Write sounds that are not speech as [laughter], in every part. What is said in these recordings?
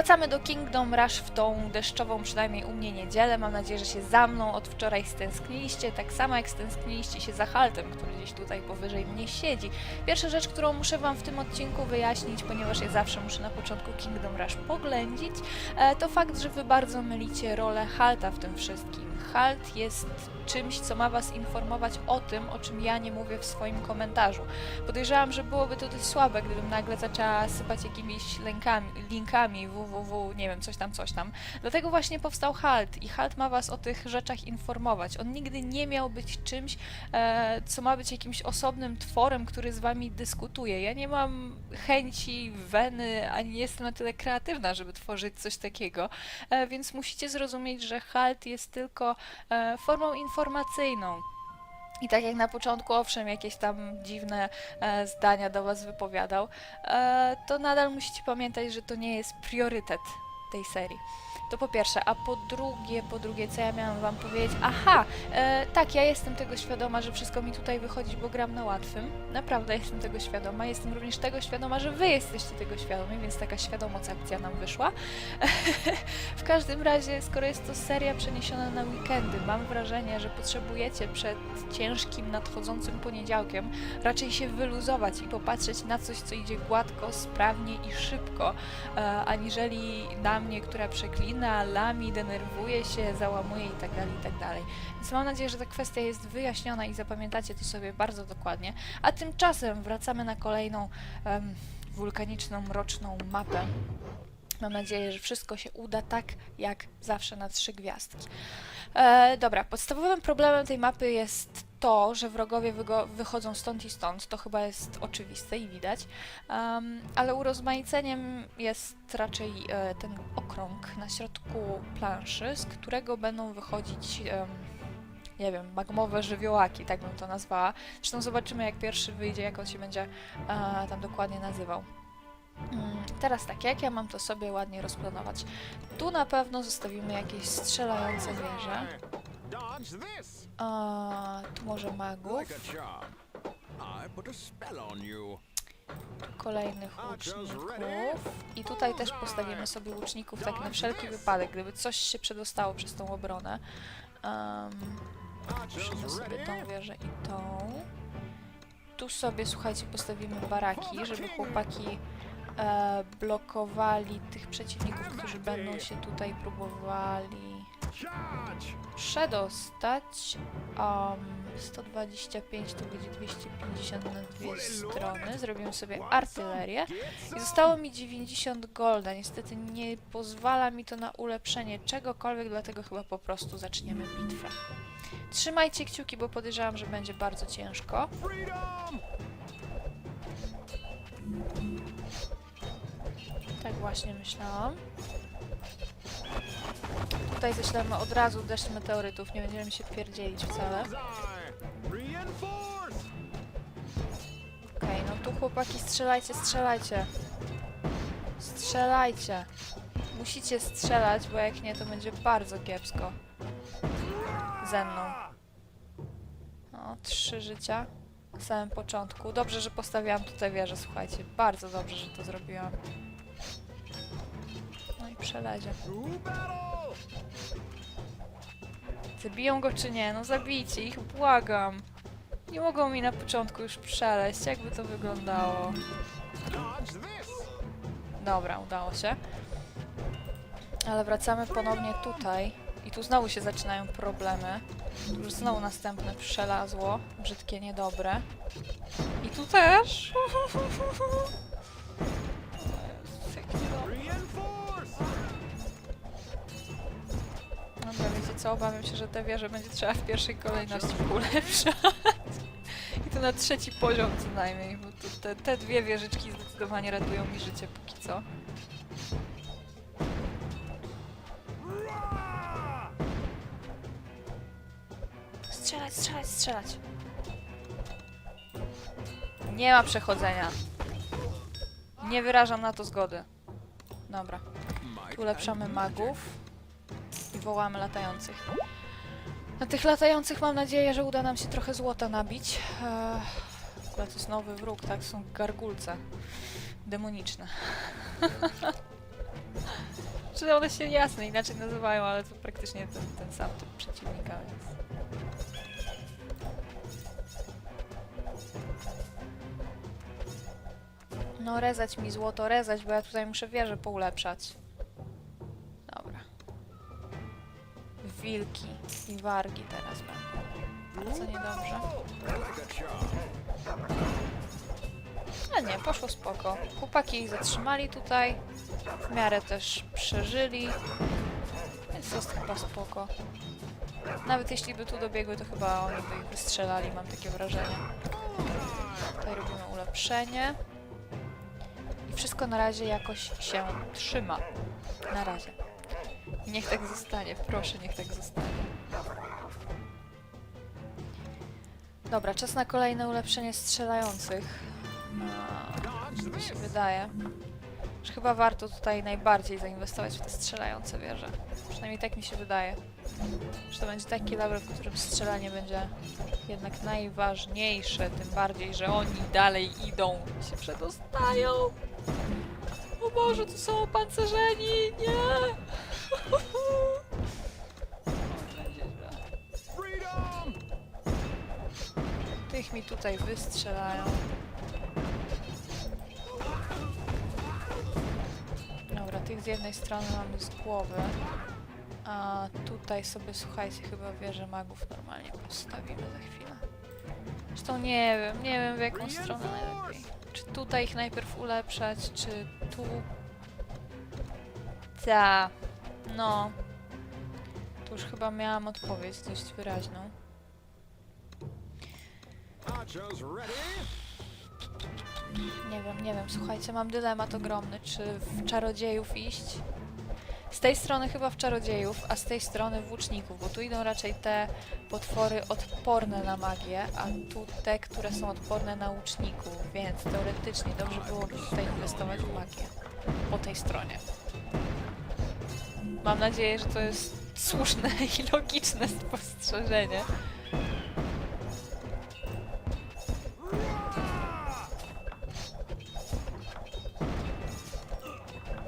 Wracamy do Kingdom Rush w tą deszczową, przynajmniej u mnie niedzielę. Mam nadzieję, że się za mną od wczoraj stęskniliście, tak samo jak stęskniliście się za Haltem, który gdzieś tutaj powyżej mnie siedzi. Pierwsza rzecz, którą muszę Wam w tym odcinku wyjaśnić, ponieważ ja zawsze muszę na początku Kingdom Rush poględzić, e, to fakt, że Wy bardzo mylicie rolę Halta w tym wszystkim. Halt jest czymś, co ma Was informować o tym, o czym ja nie mówię w swoim komentarzu. Podejrzewam, że byłoby to dość słabe, gdybym nagle zaczęła sypać jakimiś linkami, linkami www, nie wiem, coś tam, coś tam. Dlatego właśnie powstał Halt i Halt ma Was o tych rzeczach informować. On nigdy nie miał być czymś, e, co ma być jakimś osobnym tworem, który z Wami dyskutuje. Ja nie mam chęci, weny, ani nie jestem na tyle kreatywna, żeby tworzyć coś takiego, e, więc musicie zrozumieć, że Halt jest tylko e, formą informacyjną. I tak jak na początku, owszem, jakieś tam dziwne e, zdania do Was wypowiadał, e, to nadal musicie pamiętać, że to nie jest priorytet tej serii. To po pierwsze, a po drugie, po drugie, co ja miałam Wam powiedzieć? Aha, e, tak, ja jestem tego świadoma, że wszystko mi tutaj wychodzi, bo gram na łatwym. Naprawdę jestem tego świadoma. Jestem również tego świadoma, że Wy jesteście tego świadomi, więc taka świadomoc akcja nam wyszła. [laughs] w każdym razie, skoro jest to seria przeniesiona na weekendy, mam wrażenie, że potrzebujecie przed ciężkim, nadchodzącym poniedziałkiem raczej się wyluzować i popatrzeć na coś, co idzie gładko, sprawnie i szybko, e, aniżeli na mnie, która przeklina, lami, denerwuje się, załamuje i tak dalej, i tak dalej. Więc mam nadzieję, że ta kwestia jest wyjaśniona i zapamiętacie to sobie bardzo dokładnie. A tymczasem wracamy na kolejną em, wulkaniczną, mroczną mapę. Mam nadzieję, że wszystko się uda tak, jak zawsze na trzy gwiazdki. E, dobra, podstawowym problemem tej mapy jest to, że wrogowie wychodzą stąd i stąd. To chyba jest oczywiste i widać. Em, ale urozmaiceniem jest raczej e, ten okrąg na środku planszy, z którego będą wychodzić. em, nie wiem, magmowe żywiołaki, tak bym to nazwała. Zresztą zobaczymy, jak pierwszy wyjdzie, jak on się będzie e, tam dokładnie nazywał. Mm, Teraz tak, jak ja mam to sobie ładnie rozplanować? Tu na pewno zostawimy jakieś strzelające wieże. Dodge this. A, tu może magów, Like a charm. I put a spell on you. kolejnych łuczników. I tutaj też postawimy sobie łuczników tak na wszelki wypadek, gdyby coś się przedostało przez tą obronę. Um, sobie tą wieżę i tą. Tu sobie, słuchajcie, postawimy baraki, żeby chłopaki e, blokowali tych przeciwników, którzy będą się tutaj próbowali. Przedostać. Um, 125 to będzie 250 na dwie strony. Zrobimy sobie artylerię. I zostało mi 90 golda. Niestety nie pozwala mi to na ulepszenie czegokolwiek, dlatego chyba po prostu zaczniemy bitwę. Trzymajcie kciuki, bo podejrzewam, że będzie bardzo ciężko. Tak właśnie myślałam. Tutaj ześlemy od razu deszcz meteorytów, nie będziemy się pierdzielić wcale. Okej, no tu chłopaki strzelajcie, strzelajcie. Strzelajcie. Musicie strzelać, bo jak nie, to będzie bardzo kiepsko. Ze mną. O, trzy życia. Na samym początku. Dobrze, że postawiłam tutaj wieżę, słuchajcie. Bardzo dobrze, że to zrobiłam. No i przelezie. Zabiją go czy nie? No zabijcie ich, błagam. Nie mogą mi na początku już przeleść. Jakby to wyglądało? Dobra, udało się. Ale wracamy ponownie tutaj. I tu znowu się zaczynają problemy. Już znowu następne przelazło. Brzydkie, niedobre. I tu też. [laughs] co? Obawiam się, że te wieże będzie trzeba w pierwszej kolejności ulepszać. I to na trzeci poziom co najmniej, bo te, te dwie wieżyczki zdecydowanie ratują mi życie póki co. Strzelać, strzelać, strzelać. Nie ma przechodzenia. Nie wyrażam na to zgody. Dobra, ulepszamy magów i wołamy latających. Na tych latających mam nadzieję, że uda nam się trochę złota nabić. Eee, to jest nowy wróg, tak? Są gargulce. Demoniczne. [laughs] Znaczy one się jasne inaczej nazywają, ale to praktycznie ten, ten sam typ przeciwnika, więc... No rezać mi złoto, rezać, bo ja tutaj muszę wieżę poulepszać. Wilki i wargi teraz będą. Bardzo niedobrze. A nie, poszło spoko. Chłopaki ich zatrzymali tutaj. W miarę też przeżyli. Więc jest chyba spoko. Nawet jeśli by tu dobiegły, to chyba oni by ich wystrzelali, mam takie wrażenie. Tutaj robimy ulepszenie. I wszystko na razie jakoś się trzyma. Na razie. Niech tak zostanie, proszę, niech tak zostanie. Dobra, czas na kolejne ulepszenie strzelających. Dodge mi się wydaje, że chyba warto tutaj najbardziej zainwestować w te strzelające wieże. Przynajmniej tak mi się wydaje. Że to będzie taki level, w którym strzelanie będzie jednak najważniejsze, tym bardziej, że oni dalej idą i się przedostają. O Boże, tu są opancerzeni! Nie! Tych mi tutaj wystrzelają. Dobra, tych z jednej strony mamy z głowy. A tutaj sobie, słuchajcie, chyba wieżę magów normalnie postawimy za chwilę. Zresztą nie wiem, nie wiem w jaką stronę najlepiej. Czy tutaj ich najpierw ulepszać, czy tu? Ta, no. Tu już chyba miałam odpowiedź dość wyraźną. Nie wiem, nie wiem. Słuchajcie, mam dylemat ogromny, czy w czarodziejów iść. Z tej strony chyba w czarodziejów, a z tej strony w łuczników, bo tu idą raczej te potwory odporne na magię, a tu te, które są odporne na łuczników, więc teoretycznie dobrze byłoby tutaj inwestować w magię. Po tej stronie. Mam nadzieję, że to jest słuszne i logiczne spostrzeżenie.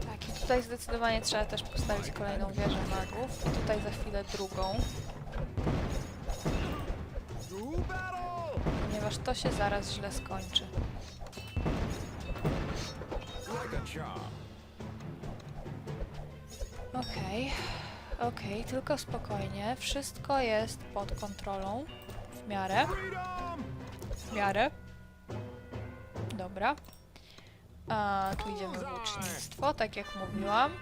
Tak, i tutaj zdecydowanie trzeba też postawić kolejną wieżę magów. I tutaj za chwilę drugą, ponieważ to się zaraz źle skończy. Like a charm. Okej, okej, tylko spokojnie. Wszystko jest pod kontrolą. W miarę, w miarę. Dobra. A tu idziemy w łucznictwo, tak jak mówiłam.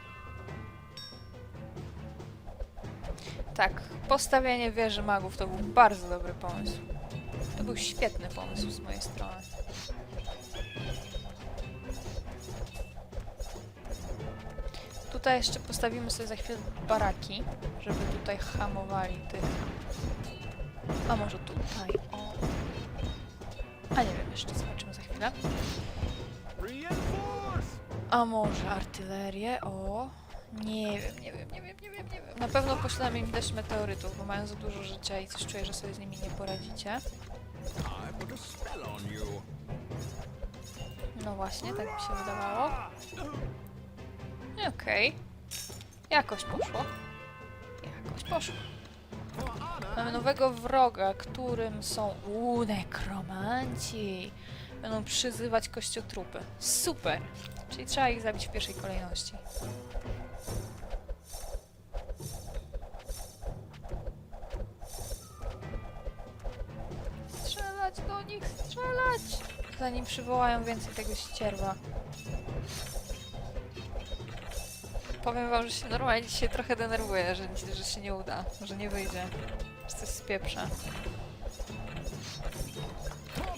Tak, postawienie wieży magów to był bardzo dobry pomysł. To był świetny pomysł z mojej strony. Tutaj jeszcze postawimy sobie za chwilę baraki, żeby tutaj hamowali tych. A może tutaj? O. A nie wiem, jeszcze zobaczymy za chwilę. A może artylerię? O. Nie wiem, nie wiem, nie wiem, nie wiem, nie wiem. Na pewno poślemy im deszcz meteorytów, bo mają za dużo życia i coś czuję, że sobie z nimi nie poradzicie. No właśnie, tak mi się wydawało. Okej. Jakoś poszło. Jakoś poszło. Mamy nowego wroga, którym są uuu, nekromanci. Będą przyzywać kościotrupy. Super! Czyli trzeba ich zabić w pierwszej kolejności. Strzelać do nich, strzelać! Zanim przywołają więcej tego ścierwa. Powiem wam, że się normalnie dzisiaj trochę denerwuję, że, że się nie uda, że nie wyjdzie. Że coś spieprza.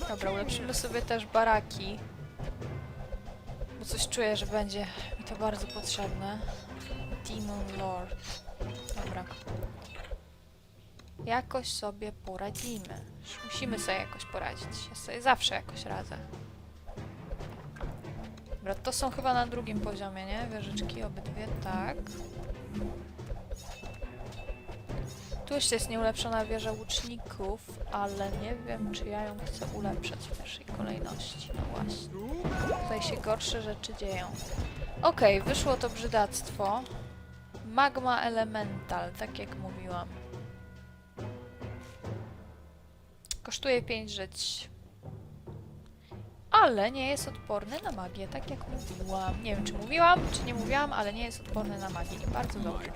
Dobra, ulepszymy sobie też baraki. Bo coś czuję, że będzie mi to bardzo potrzebne. Demon Lord. Dobra. Jakoś sobie poradzimy. Musimy sobie jakoś poradzić. Ja sobie zawsze jakoś radzę. Dobra, to są chyba na drugim poziomie, nie? Wieżyczki obydwie, tak. Tu jeszcze jest nieulepszona wieża łuczników, ale nie wiem, czy ja ją chcę ulepszać w pierwszej kolejności. No właśnie. Tutaj się gorsze rzeczy dzieją. Okej, wyszło to brzydactwo. Magma Elemental, tak jak mówiłam. Kosztuje 5 żyć. Ale nie jest odporny na magię, tak jak mówiłam. Nie wiem, czy mówiłam, czy nie mówiłam, ale nie jest odporny na magię. I bardzo dobrze.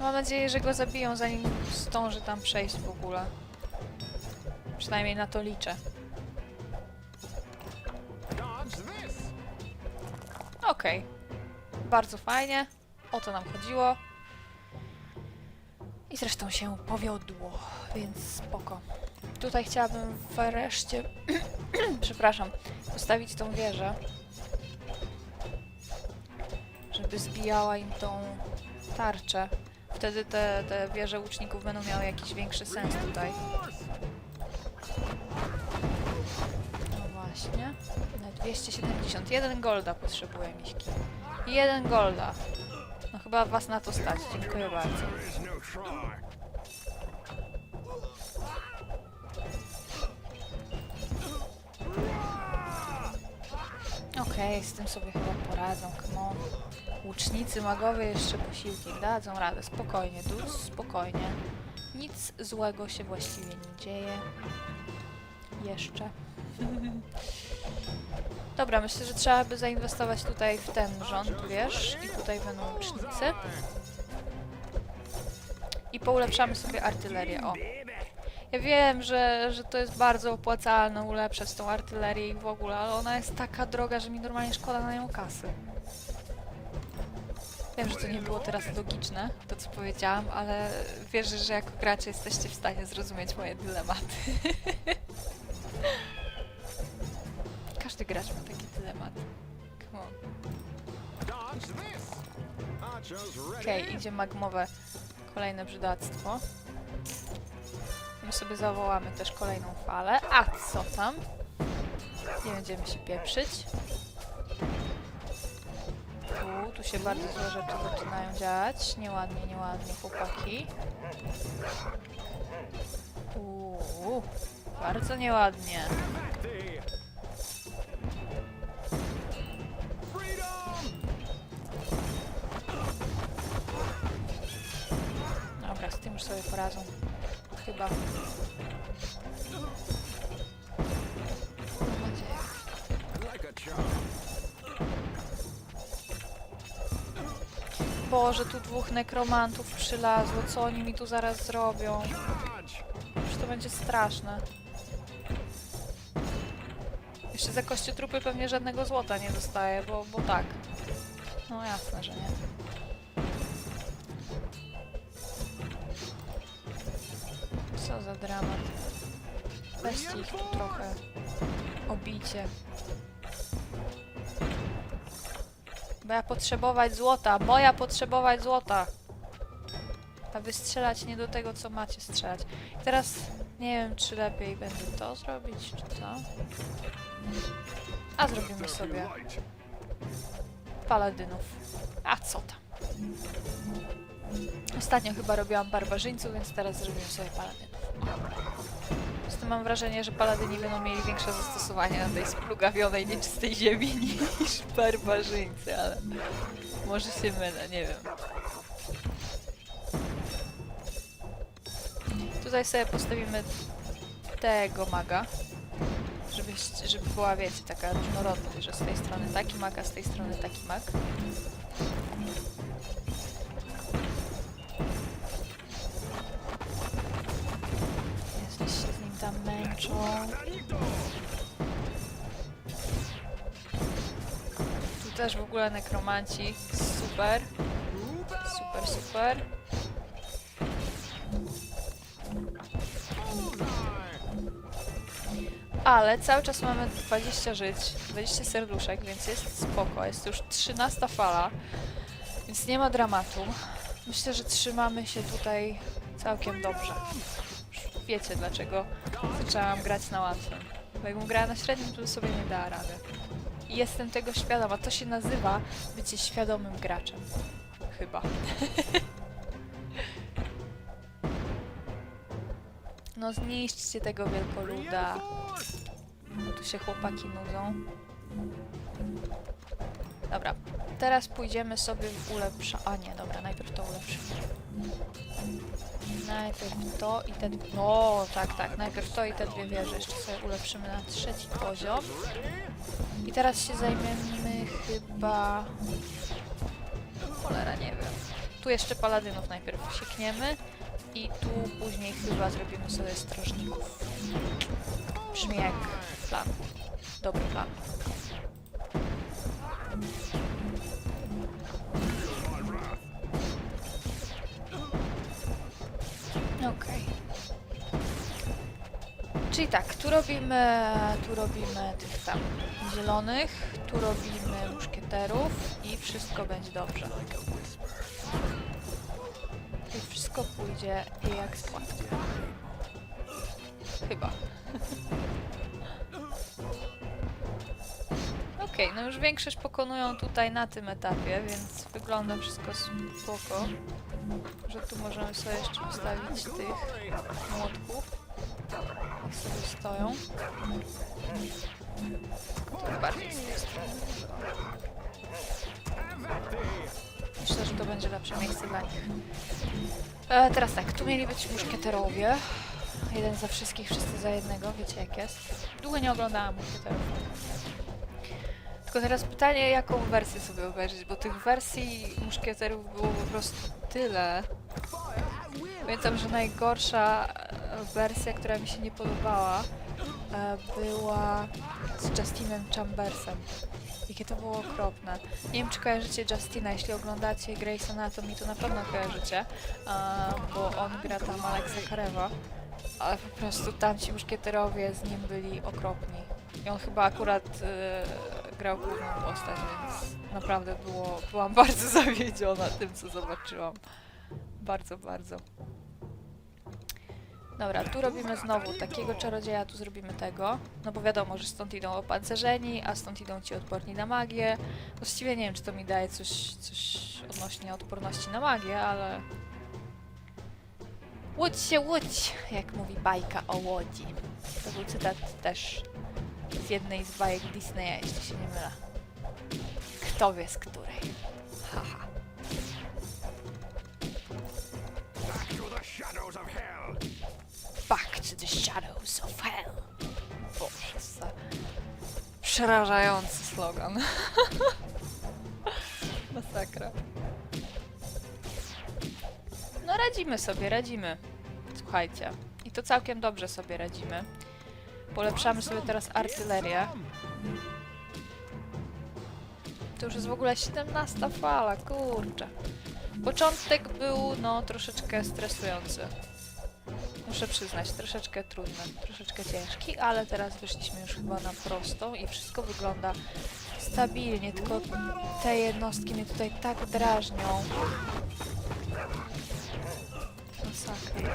Mam nadzieję, że go zabiją, zanim zdąży tam przejść w ogóle. Przynajmniej na to liczę. Okej. Bardzo fajnie. O to nam chodziło. I zresztą się powiodło, więc spoko. Tutaj chciałabym wreszcie, [clears throat] przepraszam, postawić tą wieżę, żeby zbijała im tą tarczę. Wtedy te, te wieże łuczników będą miały jakiś większy sens tutaj. No właśnie. Na 271 golda potrzebuję, miśki. Jeden golda. Chyba was na to stać. Dziękuję bardzo. Okej, z tym sobie chyba poradzą. Come on. Łucznicy, magowie jeszcze posiłki dadzą radę. Spokojnie, dus, spokojnie. Nic złego się właściwie nie dzieje. Jeszcze. [laughs] Dobra, myślę, że trzeba by zainwestować tutaj w ten rząd, wiesz? I tutaj będą łucznicy. I poulepszamy sobie artylerię, o. Ja wiem, że, że to jest bardzo opłacalne ulepszać tą artylerię i w ogóle, ale ona jest taka droga, że mi normalnie szkoda na nią kasy. Wiem, że to nie było teraz logiczne, to co powiedziałam, ale wierzę, że jako gracze jesteście w stanie zrozumieć moje dylematy. [laughs] Gracz ma taki dylemat. Come on. Okej, idzie magmowe kolejne brzydactwo. My sobie zawołamy też kolejną falę. A co tam? Nie będziemy się pieprzyć. Tu, tu się bardzo złe rzeczy zaczynają dziać. Nieładnie, nieładnie, chłopaki. Uuu, bardzo nieładnie. Sobie poradzą. Chyba. Boże, tu dwóch nekromantów przylazło. Co oni mi tu zaraz zrobią? Już to będzie straszne. Jeszcze za kościotrupy pewnie żadnego złota nie dostaję, bo, bo tak. No jasne, że nie. Dramat. Weźcie ich tu trochę. Obicie. Bo ja potrzebować złota, bo ja potrzebować złota. A wy strzelać nie do tego, co macie strzelać. I teraz nie wiem, czy lepiej będę to zrobić, czy to. A zrobimy sobie paladynów. A co tam? Ostatnio chyba robiłam barbarzyńców, więc teraz zrobimy sobie paladynów. Tym mam wrażenie, że paladyni będą mieli większe zastosowanie na tej splugawionej, nieczystej ziemi [laughs] niż barbarzyńcy, ale może się mylę, nie wiem. Tutaj sobie postawimy tego maga, żeby, żeby była, wiecie, taka różnorodność, że z tej strony taki mag, a z tej strony taki mag. Męczą. Tu też w ogóle nekromanci. Super. Super, super. Ale cały czas mamy 20 żyć, 20 serduszek, więc jest spoko. Jest już 13 fala, więc nie ma dramatu. Myślę, że trzymamy się tutaj całkiem dobrze. Wiecie dlaczego zaczęłam grać na łatwym. Bo jakbym grała na średnim, to by sobie nie dała rady. I jestem tego świadoma. To się nazywa bycie świadomym graczem. Chyba. [laughs] No zniszczcie tego wielkoluda. Tu się chłopaki nudzą. Dobra, teraz pójdziemy sobie w ulepsza... A nie, dobra, najpierw to ulepszymy. Najpierw to i te dwie... O, tak, tak, najpierw to i te dwie wieże. Jeszcze sobie ulepszymy na trzeci poziom. I teraz się zajmiemy chyba... Cholera, nie wiem. Tu jeszcze paladynów najpierw siekniemy. I tu później chyba zrobimy sobie strażników. Brzmi jak plan. Dobry plan. Czyli tak, tu robimy, tu robimy tych tam zielonych, tu robimy muszkieterów i wszystko będzie dobrze. I wszystko pójdzie jak składnie. Chyba. Okej, no już większość pokonują tutaj na tym etapie, więc wygląda wszystko spoko. Że tu możemy sobie jeszcze ustawić tych młotków. Stoją. To bardziej. Myślę, że to będzie lepsze miejsce dla nich. E, teraz tak, tu mieli być muszkieterowie. Jeden za wszystkich, wszyscy za jednego, wiecie jak jest. Długo nie oglądałam muszkieterów. Tylko teraz pytanie, jaką wersję sobie obejrzeć, bo tych wersji muszkieterów było po prostu tyle. Pamiętam, że najgorsza wersja, która mi się nie podobała, e, była z Justinem Chambersem. Jakie to było okropne. Nie wiem, czy kojarzycie Justina, jeśli oglądacie Grey's Anatomy, to na pewno kojarzycie, e, bo on gra tam Alexa Karewa, ale po prostu tamci muszkieterowie z nim byli okropni. I on chyba akurat e, grał główną postać, więc naprawdę było, byłam [laughs] bardzo zawiedziona tym, co zobaczyłam. Bardzo, bardzo. Dobra, tu robimy znowu takiego czarodzieja, tu zrobimy tego. No bo wiadomo, że stąd idą opancerzeni, a stąd idą ci odporni na magię. Właściwie nie wiem, czy to mi daje coś, coś odnośnie odporności na magię, ale... Łódź się łódź, jak mówi bajka o łodzi. To był cytat też z jednej z bajek Disneya, jeśli się nie mylę. Kto wie z której. Haha. Back przerażający slogan. [laughs] Masakra. No radzimy sobie, radzimy. Słuchajcie. I to całkiem dobrze sobie radzimy. Polepszamy sobie teraz artylerię. To już jest w ogóle 17 fala, kurczę. Początek był, no, troszeczkę stresujący. Muszę przyznać, troszeczkę trudny, troszeczkę ciężki, ale teraz wyszliśmy już chyba na prostą i wszystko wygląda stabilnie, tylko te jednostki mnie tutaj tak drażnią. Masakra.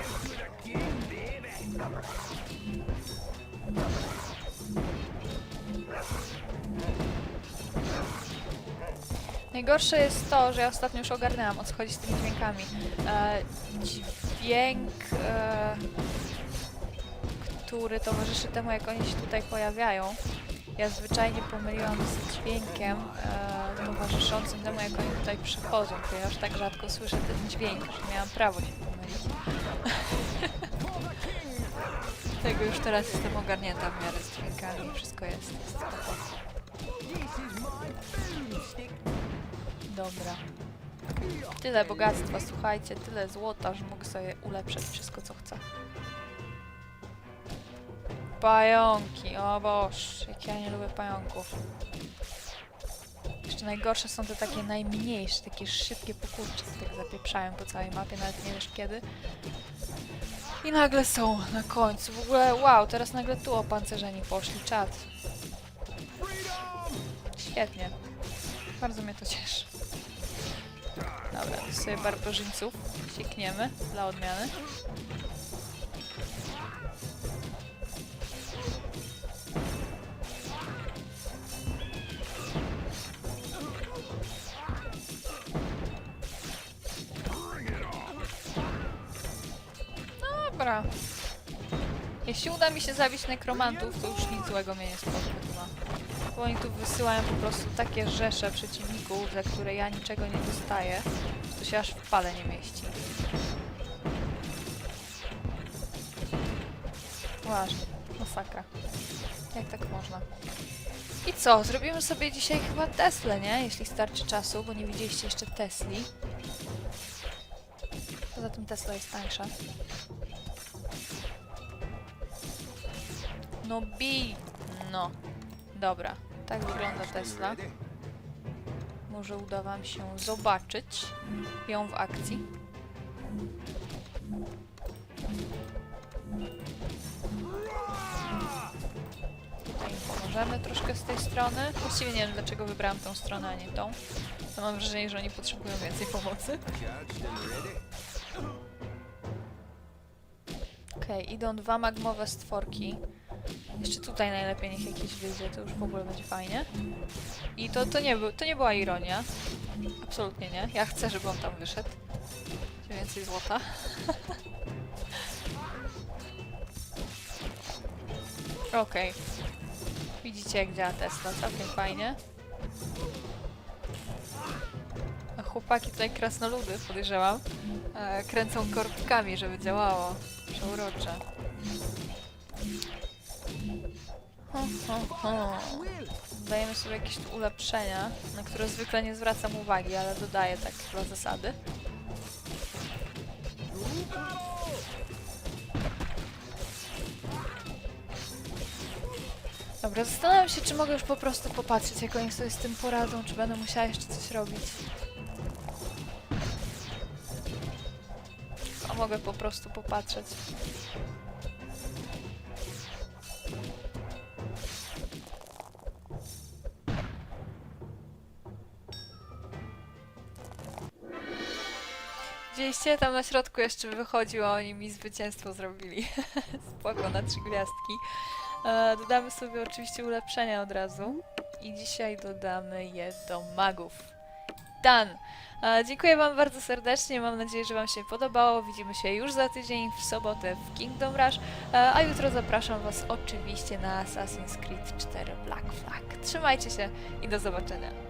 Najgorsze jest to, że ja ostatnio już ogarnęłam, o co chodzi z tymi dźwiękami. E, dźwięk, e, który towarzyszy temu, jak oni się tutaj pojawiają. Ja zwyczajnie pomyliłam z dźwiękiem e, towarzyszącym temu, jak oni tutaj przychodzą, ponieważ tak rzadko słyszę ten dźwięk, że miałam prawo się pomylić. [laughs] Tego już teraz jestem ogarnięta w miarę z dźwiękami, wszystko jest. Dobra. Tyle bogactwa, słuchajcie, tyle złota, że mogę sobie ulepszać wszystko, co chcę. Pająki, o boż, jak ja nie lubię pająków. Jeszcze najgorsze są te takie najmniejsze, takie szybkie pokurcze, co tak zapieprzają po całej mapie, nawet nie wiesz kiedy. I nagle są na końcu. W ogóle, wow, teraz nagle tu opancerzeni poszli, czad. Świetnie. Bardzo mnie to cieszy. Dobra, to sobie barbarzyńców siekniemy dla odmiany. Dobra. Jeśli uda mi się zabić nekromantów, to już nic złego mnie nie spotka. Bo oni tu wysyłają po prostu takie rzesze przeciwników, za które ja niczego nie dostaję, że to się aż w pale nie mieści. Ważne. Masakra. Jak tak można? I co? Zrobimy sobie dzisiaj chyba Teslę, nie? Jeśli starczy czasu, bo nie widzieliście jeszcze Tesli. Poza tym Tesla jest tańsza. No bij! No. Dobra. Tak wygląda Tesla. Może uda wam się zobaczyć ją w akcji. Tutaj im pomożemy troszkę z tej strony. Właściwie nie wiem, dlaczego wybrałam tą stronę, a nie tą. Mam wrażenie, że oni potrzebują więcej pomocy. Okej, idą dwa magmowe stworki. Jeszcze tutaj najlepiej niech jakiś wyjdzie, to już w ogóle będzie fajnie. I to, to, nie, to nie była ironia. Absolutnie nie. Ja chcę, żeby on tam wyszedł. Więcej złota. [laughs] Okej. Widzicie jak działa Tesla, całkiem fajnie. A chłopaki tutaj krasnoludy, podejrzewam, e, kręcą korbkami, żeby działało. Przeurocze. Dajemy sobie jakieś tu ulepszenia, na które zwykle nie zwracam uwagi, ale dodaję tak dla zasady. Dobra, zastanawiam się, czy mogę już po prostu popatrzeć, jak oni sobie z tym poradzą, czy będę musiała jeszcze coś robić. A mogę po prostu popatrzeć. Widzieliście? Tam na środku jeszcze wychodziło, a oni mi zwycięstwo zrobili. [laughs] Spoko, na trzy gwiazdki. E, dodamy sobie oczywiście ulepszenia od razu. I dzisiaj dodamy je do magów. Done! E, dziękuję Wam bardzo serdecznie. Mam nadzieję, że Wam się podobało. Widzimy się już za tydzień w sobotę w Kingdom Rush. E, a jutro zapraszam Was oczywiście na Assassin's Creed 4 Black Flag. Trzymajcie się i do zobaczenia.